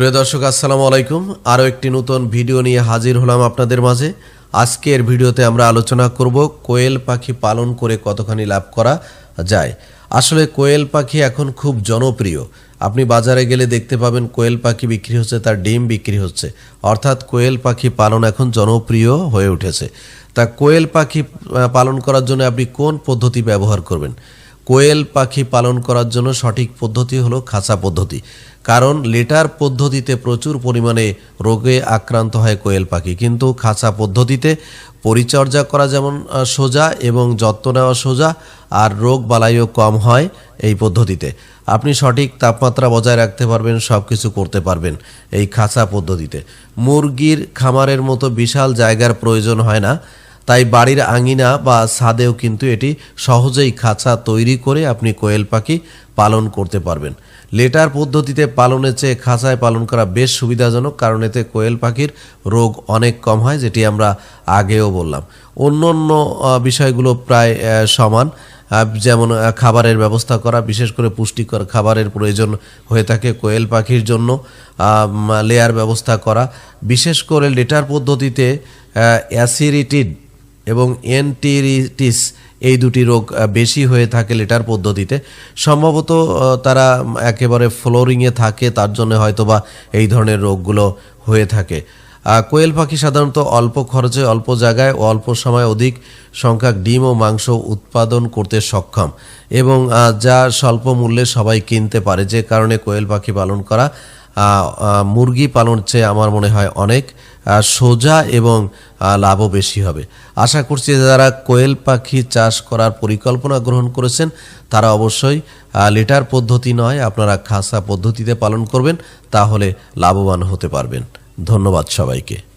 প্রিয় দর্শক, আসসালামু আলাইকুম। আরও একটি নতুন ভিডিও নিয়ে হাজির হলাম আপনাদের মাঝে। আজকের ভিডিওতে আমরা আলোচনা করব কোয়েল পাখি পালন করে কতখানি লাভ করা যায়। আসলে কোয়েল পাখি এখন খুব জনপ্রিয়। আপনি বাজারে গেলে দেখতে পাবেন কোয়েল পাখি বিক্রি হচ্ছে, তার ডিম বিক্রি হচ্ছে। অর্থাৎ কোয়েল পাখি পালন এখন জনপ্রিয় হয়ে উঠেছে। তা কোয়েল পাখি পালন করার জন্য আপনি কোন পদ্ধতি ব্যবহার করবেন? কোয়েল পাখি পালন করার জন্য সঠিক পদ্ধতি হলো খাঁচা পদ্ধতি। কারণ লেটার পদ্ধতিতে প্রচুর পরিমাণে রোগে আক্রান্ত হয় কোয়েল পাখি। কিন্তু খাঁচা পদ্ধতিতে পরিচর্যা করা যেমন সোজা এবং যত্ন নেওয়া সোজা আর রোগ বালাইও কম হয় এই পদ্ধতিতে। আপনি সঠিক তাপমাত্রা বজায় রাখতে পারবেন সব কিছু করতে পারবেন এই খাঁচা পদ্ধতিতে। মুরগির খামারের মতো বিশাল জায়গার প্রয়োজন হয় না। তাই বাড়ির আঙিনা বা ছাদেও কিন্তু এটি সহজেই খাঁচা তৈরি করে আপনি কোয়েল পাখি পালন করতে পারবেন। লেটার পদ্ধতিতে পালনের চেয়ে খাঁচায় পালন করা বেশ সুবিধাজনক, কারণ এতে কোয়েল পাখির রোগ অনেক কম হয়, যেটি আমরা আগেও বললাম। অন্য অন্য বিষয়গুলো প্রায় সমান। যেমন খাবারের ব্যবস্থা করা, বিশেষ করে পুষ্টিকর খাবারের প্রয়োজন হয়ে থাকে কোয়েল পাখির জন্য। লেয়ার ব্যবস্থা করা। বিশেষ করে লেটার পদ্ধতিতে অ্যাসিরিটিড এবং এনটিরিটিস এই দুটি রোগ বেশি হয়ে থাকে লেটার পদ্ধতিতে। সম্ভবত তারা একেবারে ফ্লোরিংয়ে থাকে, তার জন্য হয়তোবা এই ধরনের রোগগুলো হয়ে থাকে। কোয়েল পাখি সাধারণত অল্প খরচে, অল্প জায়গায় ও অল্প সময় অধিক সংখ্যক ডিম ও মাংস উৎপাদন করতে সক্ষম এবং যা স্বল্প মূল্যে সবাই কিনতে পারে। যে কারণে কোয়েল পাখি পালন করা মুরগি পালন চেয়ে আমার মনে হয় অনেক সোজা এবং লাভও বেশি হবে। আশা করছি যারা কোয়েল পাখি চাষ করার পরিকল্পনা গ্রহণ করেছেন, তারা অবশ্যই লিটার পদ্ধতি নয়, আপনারা খাসা পদ্ধতিতে পালন করবেন, তাহলে লাভবান হতে পারবেন। ধন্যবাদ সবাইকে।